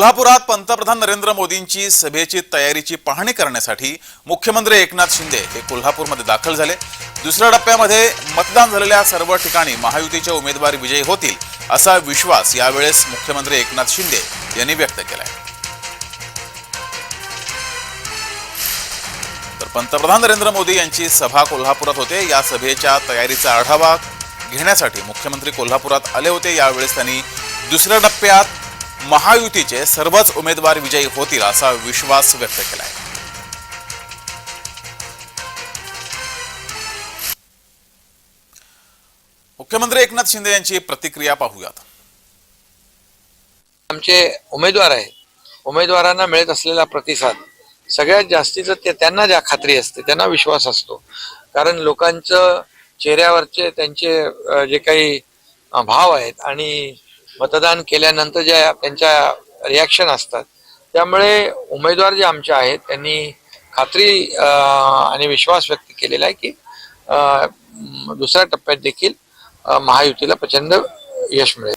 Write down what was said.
कोल्हापुरात पंतप्रधान नरेंद्र मोदींची सभेची तयारीची पाहणी करण्यासाठी मुख्यमंत्री एकनाथ शिंदे हे कोल्हापूरमध्ये दाखल झाले. दुसऱ्या टप्प्यामध्ये मतदान झालेल्या सर्व ठिकाणी महायुतीचे उमेदवार विजयी होतील असा विश्वास यावेळेस मुख्यमंत्री एकनाथ शिंदे यांनी व्यक्त केला तर पंतप्रधान नरेंद्र मोदी यांची सभा कोल्हापुरात होते. या सभेच्या तयारीचा आढावा घेण्यासाठी मुख्यमंत्री कोल्हापुरात आले होते. यावेळेस त्यांनी दुसऱ्या टप्प्यात महायुतीचे सर्वच उमेदवार विजयी होतील असा विश्वास व्यक्त केला आहे मुख्यमंत्री एकनाथ शिंदे यांची प्रतिक्रिया पाहूयात. आमचे उमेदवार आहेत. उमेदवारांना मिळत असलेला प्रतिसाद सगळ्यात जास्तीचं ते त्यांना ज्या खात्री असते त्यांना विश्वास असतो. कारण लोकांचं चेहऱ्यावरचे त्यांचे जे काही भाव आहेत आणि मतदान केल्यानंतर ज्या त्यांच्या रिॲक्शन असतात. त्यामुळे उमेदवार जे आमचे आहेत त्यांनी खात्री आणि विश्वास व्यक्त केलेला आहे की दुसऱ्या टप्प्यात देखील महायुतीला प्रचंड यश मिळेल.